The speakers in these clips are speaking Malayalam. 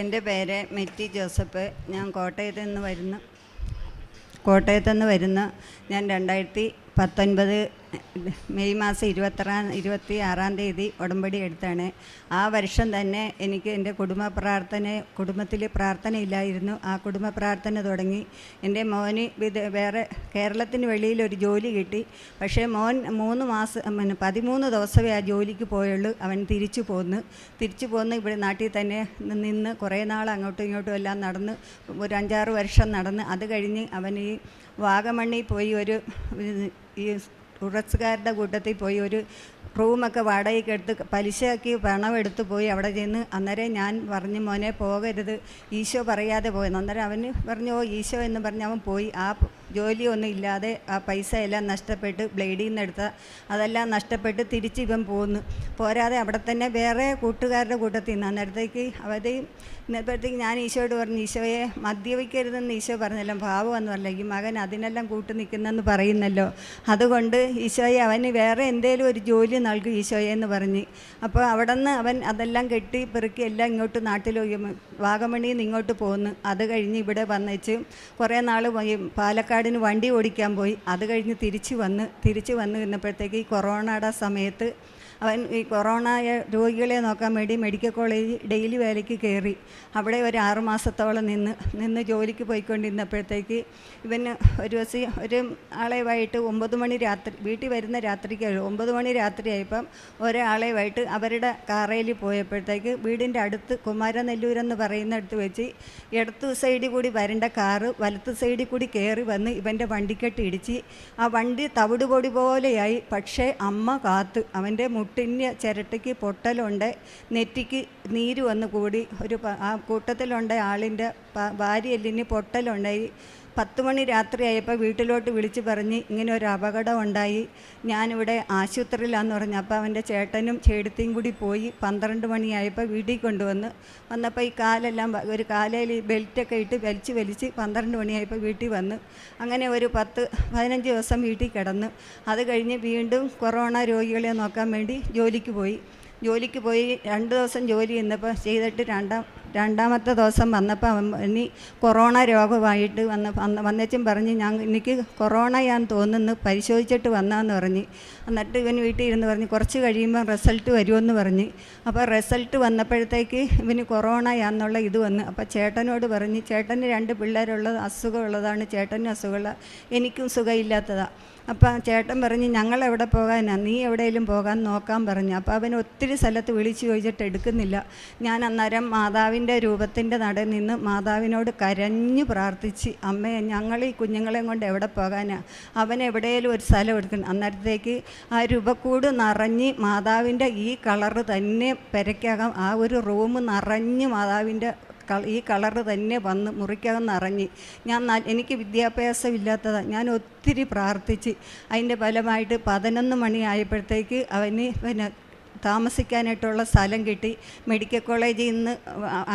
എന്റെ പേര് മെറ്റി ജോസഫ്. ഞാൻ കോട്ടയത്ത് നിന്ന് വരുന്നു കോട്ടയത്ത് നിന്ന് വരുന്ന ഞാൻ രണ്ടായിരത്തി പത്തൊൻപത് മെയ് മാസം ഇരുപത്താറാം ഇരുപത്തി ആറാം തീയതി ഉടമ്പടി എടുത്താണ്. ആ വർഷം തന്നെ എനിക്ക് എന്റെ കുടുംബ പ്രാർത്ഥന കുടുംബത്തിൽ പ്രാർത്ഥനയില്ലായിരുന്നു ആ കുടുംബ പ്രാർത്ഥന തുടങ്ങി. എന്റെ മോന് വിദ വേറെ കേരളത്തിന് വെളിയിൽ ഒരു ജോലി കിട്ടി. പക്ഷേ മോൻ മൂന്ന് മാസം പിന്നെ പതിമൂന്ന് ദിവസമേ ആ ജോലിക്ക് പോയുള്ളൂ. അവൻ തിരിച്ചു പോന്നു. തിരിച്ചു പോന്ന് ഇവിടെ നാട്ടിൽ തന്നെ നിന്ന് കുറേ നാൾ അങ്ങോട്ടും ഇങ്ങോട്ടും എല്ലാം നടന്ന് ഒരു അഞ്ചാറ് വർഷം നടന്ന് അത് കഴിഞ്ഞ് അവൻ ഈ വാഗമണ്ണിൽ പോയി ഒരു ഈ ടൂറിസ്റ്റുകാരുടെ കൂട്ടത്തിൽ പോയി ഒരു റൂമൊക്കെ വാടകയ്ക്ക് എടുത്ത് പലിശയാക്കി പണം എടുത്ത് പോയി അവിടെ ചെന്ന് അന്നേരം ഞാൻ പറഞ്ഞു മോനെ പോകരുത്. ഈശോ പറയാതെ പോയെന്ന്. അന്നേരം അവന് പറഞ്ഞു ഓ ഈശോ എന്ന് പറഞ്ഞ് അവൻ പോയി. ആ ജോലിയൊന്നും ഇല്ലാതെ ആ പൈസ എല്ലാം നഷ്ടപ്പെട്ട് ബ്ലേഡിൽ നിന്ന് എടുത്ത അതെല്ലാം നഷ്ടപ്പെട്ട് തിരിച്ച് ഇവൻ പോന്നു. പോരാതെ അവിടെ തന്നെ വേറെ കൂട്ടുകാരുടെ കൂട്ടത്തിൽ നിന്ന് അന്നേരത്തേക്ക് അവരെയും ഇന്നപ്പോഴത്തേക്ക് ഞാൻ ഈശോയോട് പറഞ്ഞു ഈശോയെ മദ്യപിക്കരുതെന്ന് ഈശോ പറഞ്ഞല്ലോ ഭാവമെന്ന് പറഞ്ഞല്ലോ ഈ മകൻ അതിനെല്ലാം കൂട്ടു നിൽക്കുന്നെന്ന് പറയുന്നല്ലോ. അതുകൊണ്ട് ഈശോയെ അവന് വേറെ എന്തേലും ഒരു ജോലി നൽകും ഈശോയെ എന്ന് പറഞ്ഞ്. അപ്പോൾ അവിടെ നിന്ന് അവൻ അതെല്ലാം കെട്ടി പെറുക്കി എല്ലാം ഇങ്ങോട്ട് നാട്ടിൽ വാഗമണിയിൽ നിന്ന് ഇങ്ങോട്ട് പോന്ന്. അത് കഴിഞ്ഞ് ഇവിടെ വന്നേച്ച് കുറേ നാൾ പാലക്കാടിന് വണ്ടി ഓടിക്കാൻ പോയി. അത് കഴിഞ്ഞ് തിരിച്ച് വന്ന് തിരിച്ച് വന്ന് നിന്നപ്പോഴത്തേക്ക് ഈ കൊറോണയുടെ സമയത്ത് അവൻ ഈ കൊറോണ രോഗികളെ നോക്കാൻ വേണ്ടി മെഡിക്കൽ കോളേജ് ഡെയിലി വേലയ്ക്ക് കയറി. അവിടെ ഒരു ആറുമാസത്തോളം നിന്ന് നിന്ന് ജോലിക്ക് പോയിക്കൊണ്ടിരുന്നപ്പോഴത്തേക്ക് ഇവന് ഒരു ദിവസം ഒരു ആളെ വൈകിട്ട് ഒമ്പത് മണി രാത്രി വീട്ടിൽ വരുന്ന രാത്രിക്ക് ഒമ്പത് മണി രാത്രിയായപ്പം ഒരാളെ വൈകിട്ട് അവരുടെ കാറയിൽ പോയപ്പോഴത്തേക്ക് വീടിന്റെ അടുത്ത് കുമാരനെല്ലൂരെന്ന് പറയുന്നിടത്ത് വെച്ച് ഇടത്ത് സൈഡിൽ കൂടി വരേണ്ട കാറ് വലത്ത് സൈഡിൽ കൂടി കയറി വന്ന് ഇവന്റെ വണ്ടിക്കെട്ട് ഇടിച്ച്. ആ വണ്ടി തവിടുപൊടി പോലെയായി പക്ഷേ അമ്മ കാത്ത്. അവന്റെ മുട്ടിന് ചിരട്ടയ്ക്ക് പൊട്ടലുണ്ട് നെറ്റിക്ക് നീര് വന്ന് കൂടി ഒരു ആ കൂട്ടത്തിലുണ്ട് ആളിന്റെ ഭാര്യ എല്ലിന് പൊട്ടലുണ്ടായി പത്ത് മണി രാത്രിയായപ്പോൾ വീട്ടിലോട്ട് വിളിച്ച് പറഞ്ഞ് ഇങ്ങനെ ഒരു അപകടം ഉണ്ടായി. ഞാനിവിടെ ആശുപത്രിയിലാന്ന് പറഞ്ഞു അപ്പോൾ അവന്റെ ചേട്ടനും ചേട്ടത്തിയും കൂടി പോയി പന്ത്രണ്ട് മണിയായപ്പോൾ വീട്ടിൽ കൊണ്ടുവന്ന്. വന്നപ്പോൾ ഈ കാലെല്ലാം ഒരു കാലയിൽ ബെൽറ്റൊക്കെ ഇട്ട് വലിച്ച് വലിച്ച് പന്ത്രണ്ട് മണിയായപ്പോൾ വീട്ടിൽ വന്ന്. അങ്ങനെ ഒരു പത്ത് പതിനഞ്ച് ദിവസം വീട്ടിൽ കിടന്ന്. അത് കഴിഞ്ഞ് വീണ്ടും കൊറോണ രോഗികളെ നോക്കാൻ വേണ്ടി ജോലിക്ക് പോയി. ജോലിക്ക് പോയി രണ്ട് ദിവസം ജോലി ചെയ്യുന്നപ്പോൾ ചെയ്തിട്ട് രണ്ടാം രണ്ടാമത്തെ ദിവസം വന്നപ്പോൾ അവൻ ഇനി കൊറോണ രോഗമായിട്ട് വന്ന് വന്ന് വന്നേച്ചും പറഞ്ഞ് ഞാൻ എനിക്ക് കൊറോണയാന്ന് തോന്നുന്നു പരിശോധിച്ചിട്ട് വന്നാന്ന് പറഞ്ഞ്. എന്നിട്ട് ഇവൻ വീട്ടിൽ ഇരുന്ന് പറഞ്ഞ് കുറച്ച് കഴിയുമ്പോൾ റിസൾട്ട് വരുമെന്ന് പറഞ്ഞ്. അപ്പോൾ റിസൾട്ട് വന്നപ്പോഴത്തേക്ക് ഇവന് കൊറോണയാന്നുള്ള ഇത് വന്ന്. അപ്പോൾ ചേട്ടനോട് പറഞ്ഞ് ചേട്ടന് രണ്ട് പിള്ളേരുള്ളത് അസുഖമുള്ളതാണ് ചേട്ടനും അസുഖമുള്ള എനിക്കും സുഖമില്ലാത്തതാണ് അപ്പം ചേട്ടൻ പറഞ്ഞ് ഞങ്ങൾ എവിടെ പോകാനാ? നീ എവിടെയെങ്കിലും പോകാൻ നോക്കാൻ പറഞ്ഞു. അപ്പോൾ അവൻ ഒത്തിരി സ്ഥലത്ത് വിളിച്ചു ചോദിച്ചിട്ട് എടുക്കുന്നില്ല. ഞാൻ അന്നേരം മാതാവിന്റെ രൂപത്തിന്റെ നടയിൽ നിന്ന് മാതാവിനോട് കരഞ്ഞു പ്രാർത്ഥിച്ച് അമ്മയെ ഞങ്ങൾ ഈ കുഞ്ഞുങ്ങളെയും കൊണ്ട് എവിടെ പോകാനാണ് അവൻ എവിടെയെങ്കിലും ഒരു സ്ഥലം എടുക്കണം. അന്നേരത്തേക്ക് ആ രൂപക്കൂട് നിറഞ്ഞ് മാതാവിന്റെ ഈ കളറ് തന്നെ പെരയ്ക്കകം ആ ഒരു റൂം നിറഞ്ഞ് മാതാവിന്റെ ഈ കളറ് തന്നെ വന്ന് മുറിക്കകം നിറഞ്ഞ്. ഞാൻ എനിക്ക് വിദ്യാഭ്യാസം ഇല്ലാത്തതാണ് ഞാൻ ഒത്തിരി പ്രാർത്ഥിച്ച്. അതിന്റെ ഫലമായിട്ട് പതിനൊന്ന് മണിയായപ്പോഴത്തേക്ക് അവന് പിന്നെ താമസിക്കാനായിട്ടുള്ള സ്ഥലം കിട്ടി. മെഡിക്കൽ കോളേജിൽ നിന്ന്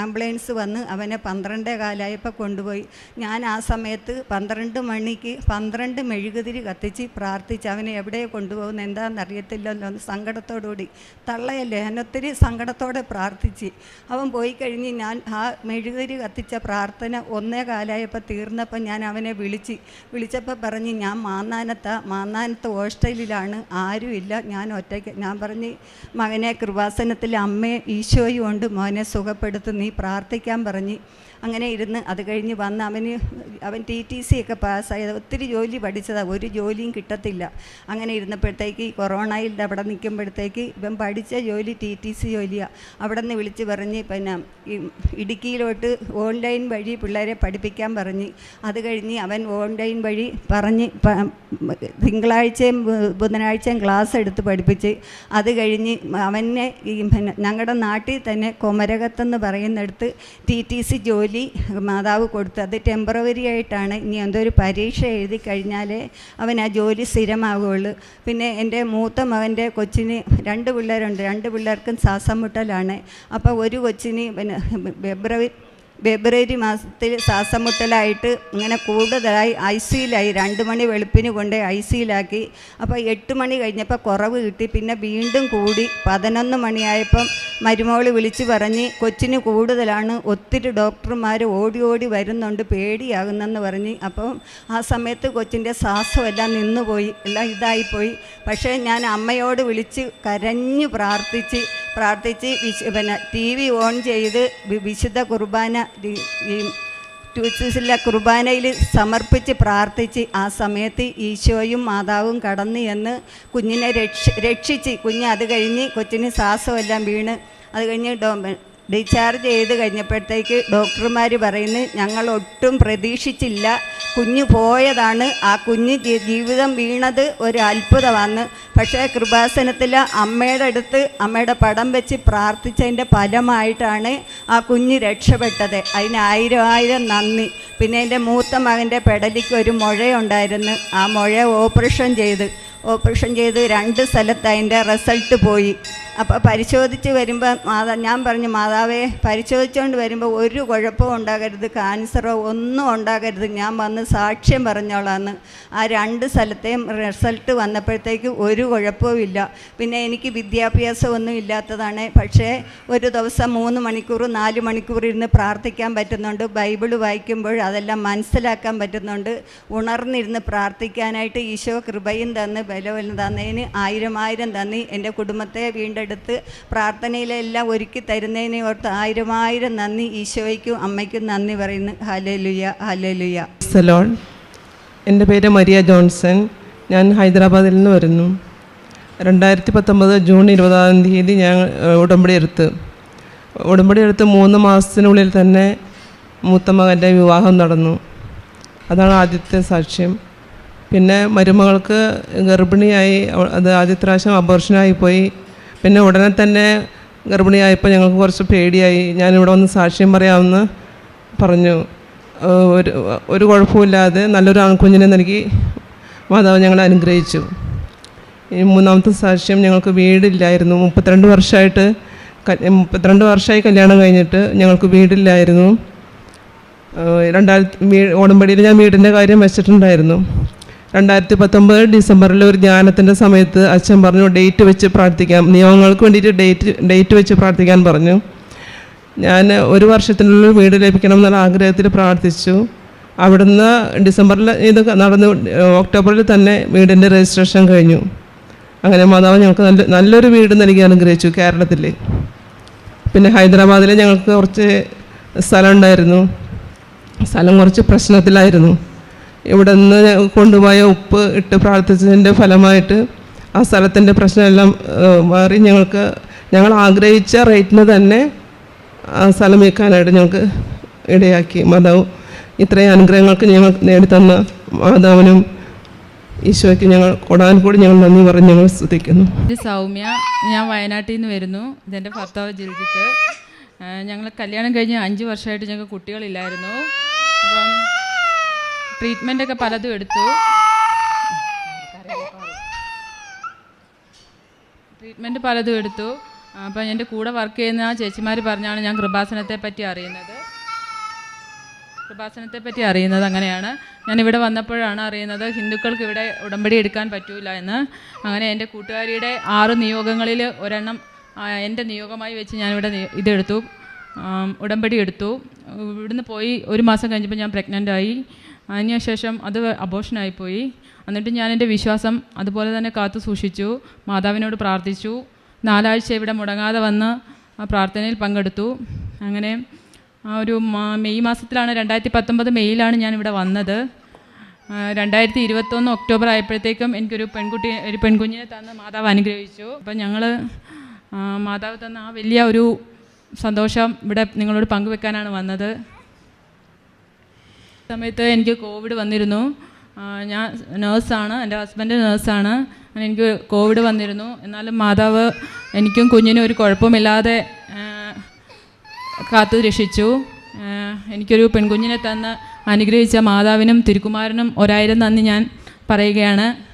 ആംബുലൻസ് വന്ന് അവനെ പന്ത്രണ്ടേ കാലായപ്പോൾ കൊണ്ടുപോയി. ഞാൻ ആ സമയത്ത് പന്ത്രണ്ട് മണിക്ക് പന്ത്രണ്ട് മെഴുകുതിരി കത്തിച്ച് പ്രാർത്ഥിച്ച് അവനെ എവിടെ കൊണ്ടുപോകുന്ന എന്താണെന്ന് അറിയത്തില്ലല്ലോ എന്ന് സങ്കടത്തോടുകൂടി തള്ളയല്ലേ ഞാൻ ഒത്തിരി സങ്കടത്തോടെ പ്രാർത്ഥിച്ച്. അവൻ പോയി കഴിഞ്ഞ് ഞാൻ ആ മെഴുകുതിരി കത്തിച്ച പ്രാർത്ഥന ഒന്നേ കാലായപ്പോൾ തീർന്നപ്പോൾ ഞാൻ അവനെ വിളിച്ച് വിളിച്ചപ്പോൾ പറഞ്ഞ് ഞാൻ മാന്നാനത്ത മാന്നാനത്ത് ഹോസ്റ്റലിലാണ് ആരുമില്ല ഞാൻ ഒറ്റയ്ക്ക് ഞാൻ പറഞ്ഞ് മകനെ കൃപാസനത്തിൽ അമ്മയെ ഈശോയും ഉണ്ട് മോനെ സുഖപ്പെടുത്തും നീ പ്രാർത്ഥിക്കാൻ പറഞ്ഞ് അങ്ങനെ ഇരുന്ന് അത് കഴിഞ്ഞ് വന്ന് അവന് അവൻ ടി ടി സി ഒക്കെ പാസ്സായത് ഒത്തിരി ജോലി പഠിച്ചതാണ് ഒരു ജോലിയും കിട്ടത്തില്ല. അങ്ങനെ ഇരുന്നപ്പോഴത്തേക്ക് ഈ കൊറോണയിൽ അവിടെ നിൽക്കുമ്പോഴത്തേക്ക് ഇവൻ പഠിച്ച ജോലി ടി ടി സി ജോലിയാണ് അവിടെ നിന്ന് വിളിച്ച് പറഞ്ഞ് പിന്നെ ഇടുക്കിയിലോട്ട് ഓൺലൈൻ വഴി പിള്ളേരെ പഠിപ്പിക്കാൻ പറഞ്ഞ്. അത് കഴിഞ്ഞ് അവൻ ഓൺലൈൻ വഴി പറഞ്ഞ് തിങ്കളാഴ്ചയും ബുധനാഴ്ചയും ക്ലാസ് എടുത്ത് പഠിപ്പിച്ച്. അത് കഴിഞ്ഞ് അവനെ ഈ പിന്നെ ഞങ്ങളുടെ നാട്ടിൽ തന്നെ കൊമരകത്തെന്ന് പറയുന്നിടത്ത് ടി ടി സി ജോലി മാതാവ് കൊടുത്തു അത് ടെമ്പററി ആയിട്ടാണ്. ഇനി എന്തോ ഒരു പരീക്ഷ എഴുതി കഴിഞ്ഞാലേ അവൻ ആ ജോലി സ്ഥിരമാകുള്ളൂ പിന്നെ എന്റെ മൂത്ത മകന്റെ കൊച്ചിന് രണ്ട് പിള്ളേരുണ്ട്. രണ്ട് പിള്ളേർക്കും ശ്വാസം മുട്ടലാണ്. അപ്പോൾ ഒരു കൊച്ചിന് പിന്നെ ഫെബ്രുവരി ഫെബ്രുവരി മാസത്തിൽ ശ്വാസമുട്ടലായിട്ട് ഇങ്ങനെ കൂടുതലായി ഐ സിയിലായി രണ്ട് മണി വെളുപ്പിന് കൊണ്ട് ഐ സിയിലാക്കി. അപ്പോൾ എട്ട് മണി കഴിഞ്ഞപ്പോൾ കുറവ് കിട്ടി. പിന്നെ വീണ്ടും കൂടി പതിനൊന്ന് മണിയായപ്പം മരുമോൾ വിളിച്ച് പറഞ്ഞ് കൊച്ചിന് കൂടുതലാണ് ഒത്തിരി ഡോക്ടർമാർ ഓടി ഓടി വരുന്നുണ്ട് പേടിയാകുന്നെന്ന് പറഞ്ഞ്. അപ്പം ആ സമയത്ത് കൊച്ചിന്റെ ശ്വാസമെല്ലാം നിന്നുപോയി എല്ലാം ഇതായിപ്പോയി. പക്ഷേ ഞാൻ അമ്മയോട് വിളിച്ച് കരഞ്ഞു പ്രാർത്ഥിച്ച് പ്രാർത്ഥിച്ച് വിശ് പിന്നെ ടി വി ഓൺ ചെയ്ത് വിശുദ്ധ കുർബാന ഈ- ട്യൂസിലെ കുർബാനയിൽ സമർപ്പിച്ച് പ്രാർത്ഥിച്ച് ആ സമയത്ത് ഈശോയും മാതാവും കടന്നു എന്ന് കുഞ്ഞിനെ രക്ഷ രക്ഷിച്ച് കുഞ്ഞ് അത് കഴിഞ്ഞ് കൊച്ചിന് ശ്വാസമെല്ലാം വീണ് അത് കഴിഞ്ഞ് ഡോ ഡിസ്ചാർജ് ചെയ്ത് കഴിഞ്ഞപ്പോഴത്തേക്ക് ഡോക്ടർമാർ പറയുന്നത് ഞങ്ങൾ ഒട്ടും പ്രതീക്ഷിച്ചില്ല. കുഞ്ഞ് പോയതാണ്. ആ കുഞ്ഞ് ജീവിതം വീണത് ഒരു അത്ഭുതമാണ് പക്ഷേ കൃപാസനത്തിൽ അമ്മയുടെ അടുത്ത് അമ്മയുടെ പടം വെച്ച് പ്രാർത്ഥിച്ചതിന്റെ ഫലമായിട്ടാണ് ആ കുഞ്ഞ് രക്ഷപ്പെട്ടത്. അതിന് ആയിരം ആയിരം നന്ദി. പിന്നെ എന്റെ മൂത്ത മകന്റെ പെടലിക്ക് ഒരു മുഴയുണ്ടായിരുന്നു. ആ മുഴ ഓപ്പറേഷൻ ചെയ്ത്. ഓപ്പറേഷൻ ചെയ്ത് രണ്ട് സ്ഥലത്ത് അതിന്റെ റിസൾട്ട് പോയി. അപ്പോൾ പരിശോധിച്ച് വരുമ്പോൾ മാതാ ഞാൻ പറഞ്ഞു മാതാവേ പരിശോധിച്ചുകൊണ്ട് വരുമ്പോൾ ഒരു കുഴപ്പവും ഉണ്ടാകരുത് ക്യാൻസറോ ഒന്നും ഉണ്ടാകരുത് ഞാൻ വന്ന് സാക്ഷ്യം പറഞ്ഞോളാന്ന്. ആ രണ്ട് സ്ഥലത്തെയും റിസൾട്ട് വന്നപ്പോഴത്തേക്ക് ഒരു കുഴപ്പവും ഇല്ല. പിന്നെ എനിക്ക് വിദ്യാഭ്യാസം ഒന്നും ഇല്ലാത്തതാണ്. പക്ഷേ ഒരു ദിവസം മൂന്ന് മണിക്കൂർ നാല് മണിക്കൂർ ഇരുന്ന് പ്രാർത്ഥിക്കാൻ പറ്റുന്നുണ്ട്. ബൈബിൾ വായിക്കുമ്പോൾ അതെല്ലാം മനസ്സിലാക്കാൻ പറ്റുന്നുണ്ട്. ഉണർന്നിരുന്ന് പ്രാർത്ഥിക്കാനായിട്ട് ഈശോ കൃപയും തന്ന് ബലവും തന്നതിന് ആയിരം ആയിരം തന്നി എന്റെ കുടുംബത്തെ വീണ്ടെടുത്ത് പ്രാർത്ഥനയിലെല്ലാം ഒരുക്കി തരുന്നതിന് ഓർത്ത് ആയിരം ആയിരം നന്ദി ഈശോയ്ക്കും അമ്മയ്ക്കും നന്ദി പറയുന്നു. ഹലലുയ ഹലലുയ സലോൺ എന്റെ പേര് മരിയ ജോൺസൺ. ഞാൻ ഹൈദരാബാദിൽ നിന്ന് വരുന്നു. രണ്ടായിരത്തി പത്തൊമ്പത് ജൂൺ ഇരുപതാം തീയതി ഞാൻ ഉടമ്പടി എടുത്ത്. ഉടമ്പടി എടുത്ത് മൂന്ന് മാസത്തിനുള്ളിൽ തന്നെ മൂത്ത മകന്റെ വിവാഹം നടന്നു. അതാണ് ആദ്യത്തെ സാക്ഷ്യം. പിന്നെ മരുമകൾക്ക് ഗർഭിണിയായി അത് ആദ്യത്തെ പ്രാവശ്യം അബോർഷനായി പോയി. പിന്നെ ഉടനെ തന്നെ ഗർഭിണിയായപ്പോൾ ഞങ്ങൾക്ക് കുറച്ച് പേടിയായി. ഞാനിവിടെ വന്ന് സാക്ഷ്യം പറയാമെന്ന് പറഞ്ഞു. ഒരു ഒരു കുഴപ്പമില്ലാതെ നല്ലൊരു ആൺകുഞ്ഞിനെ നൽകി മാതാവ് ഞങ്ങളെ അനുഗ്രഹിച്ചു. ഈ മൂന്നാമത്തെ സാക്ഷ്യം ഞങ്ങൾക്ക് വീടില്ലായിരുന്നു. മുപ്പത്തിരണ്ട് വർഷമായിട്ട് മുപ്പത്തിരണ്ട് വർഷമായി കല്യാണം കഴിഞ്ഞിട്ട് ഞങ്ങൾക്ക് വീടില്ലായിരുന്നു. രണ്ടായിരത്തി വീ ഓടമ്പടിയിൽ ഞാൻ വീടിന്റെ കാര്യം വെച്ചിട്ടുണ്ടായിരുന്നു. രണ്ടായിരത്തി പത്തൊമ്പത് ഡിസംബറിൽ ഒരു ധ്യാനത്തിന്റെ സമയത്ത് അച്ഛൻ പറഞ്ഞു ഡേറ്റ് വെച്ച് പ്രാർത്ഥിക്കാം. നിയമങ്ങൾക്ക് വേണ്ടിയിട്ട് ഡേറ്റ് ഡേറ്റ് വെച്ച് പ്രാർത്ഥിക്കാൻ പറഞ്ഞു. ഞാൻ ഒരു വർഷത്തിനുള്ളിൽ വീട് ലഭിക്കണം എന്നുള്ള ആഗ്രഹത്തിൽ പ്രാർത്ഥിച്ചു. അവിടുന്ന് ഡിസംബറിൽ ഇത് നടന്നു ഒക്ടോബറിൽ തന്നെ വീടിന്റെ രജിസ്ട്രേഷൻ കഴിഞ്ഞു. അങ്ങനെ മാതാവ് ഞങ്ങൾക്ക് നല്ല നല്ലൊരു വീട് നൽകി അനുഗ്രഹിച്ചു കേരളത്തിൽ. പിന്നെ ഹൈദരാബാദിൽ ഞങ്ങൾക്ക് കുറച്ച് സ്ഥലം ഉണ്ടായിരുന്നു. സ്ഥലം കുറച്ച് പ്രശ്നത്തിലായിരുന്നു. ഇവിടെ നിന്ന് കൊണ്ടുപോയ ഉപ്പ് ഇട്ട് പ്രാർത്ഥിച്ചതിന്റെ ഫലമായിട്ട് ആ സ്ഥലത്തിന്റെ പ്രശ്നമെല്ലാം മാറി. ഞങ്ങൾക്ക് ഞങ്ങൾ ആഗ്രഹിച്ച റേറ്റിന് തന്നെ ആ സ്ഥലം വിൽക്കാനായിട്ട് ഞങ്ങൾക്ക് ഇടയാക്കി. മാതാവ് ഇത്രയും അനുഗ്രഹങ്ങൾക്ക് ഞങ്ങൾ നേടിത്തന്ന മാതാവിനും ഈശോയ്ക്ക് ഞങ്ങൾ കൊടാൻ കൂടി ഞങ്ങൾ നന്ദി പറഞ്ഞ് ഞങ്ങൾ സ്തുതിക്കുന്നു. സൗമ്യ. ഞാൻ വയനാട്ടിൽ നിന്ന് വരുന്നു. ഇതെന്റെ ഭർത്താവ് ജിൽജിത്ത്. ഞങ്ങൾ കല്യാണം കഴിഞ്ഞ് അഞ്ച് വർഷമായിട്ട് ഞങ്ങൾക്ക് കുട്ടികളില്ലായിരുന്നു. അപ്പം ട്രീറ്റ്മെന്റൊക്കെ പലതും എടുത്തു. ട്രീറ്റ്മെന്റ് പലതും എടുത്തു. അപ്പം എന്റെ കൂടെ വർക്ക് ചെയ്യുന്ന ആ ചേച്ചിമാർ പറഞ്ഞാണ് ഞാൻ കൃപാസനത്തെ പറ്റി അറിയുന്നത്. കൃപാസനത്തെ പറ്റി അറിയുന്നത് അങ്ങനെയാണ്. ഞാൻ ഇവിടെ വന്നപ്പോഴാണ് അറിയുന്നത് ഹിന്ദുക്കൾക്ക് ഇവിടെ ഉടമ്പടി എടുക്കാൻ പറ്റൂല എന്ന്. അങ്ങനെ എന്റെ കൂട്ടുകാരിയുടെ ആറ് നിയോഗങ്ങളിൽ ഒരെണ്ണം എന്റെ നിയോഗമായി വെച്ച് ഞാനിവിടെ ഇതെടുത്തു. ഉടമ്പടി എടുത്തു. ഇവിടുന്ന് പോയി ഒരു മാസം കഴിഞ്ഞപ്പോൾ ഞാൻ പ്രഗ്നന്റ് ആയി. അതിനുശേഷം അത് അബോഷനായി പോയി. എന്നിട്ട് ഞാൻ എന്റെ വിശ്വാസം അതുപോലെ തന്നെ കാത്തു സൂക്ഷിച്ചു. മാതാവിനോട് പ്രാർത്ഥിച്ചു. നാലാഴ്ച ഇവിടെ മുടങ്ങാതെ വന്ന് പ്രാർത്ഥനയിൽ പങ്കെടുത്തു. അങ്ങനെ ആ ഒരു മെയ് മാസത്തിലാണ് രണ്ടായിരത്തി പത്തൊമ്പത് മെയ്യിലാണ് ഞാൻ ഇവിടെ വന്നത്. രണ്ടായിരത്തി ഇരുപത്തൊന്ന് ഒക്ടോബർ ആയപ്പോഴത്തേക്കും എനിക്കൊരു പെൺകുട്ടി ഒരു പെൺകുഞ്ഞിനെ തന്ന് മാതാവ് അനുഗ്രഹിച്ചു. അപ്പം ഞങ്ങൾ മാതാവ് തന്ന ആ വലിയ ഒരു സന്തോഷം. ഇവിടെ നിങ്ങളോട് പങ്കുവെക്കാനാണ് വന്നത്. സമയത്ത് എനിക്ക് കോവിഡ് വന്നിരുന്നു. ഞാൻ നേഴ്സാണ്. എന്റെ ഹസ്ബൻഡ് നേഴ്സാണ്. എനിക്ക് കോവിഡ് വന്നിരുന്നു. എന്നാലും മാതാവ് എനിക്കും കുഞ്ഞിനും ഒരു കുഴപ്പമില്ലാതെ കാത്തു രക്ഷിച്ചു. എനിക്കൊരു പെൺകുഞ്ഞിനെ തന്ന് അനുഗ്രഹിച്ച മാതാവിനും തിരുക്കുമാരനും ഒരായിരം നന്ദി ഞാൻ പറയുകയാണ്.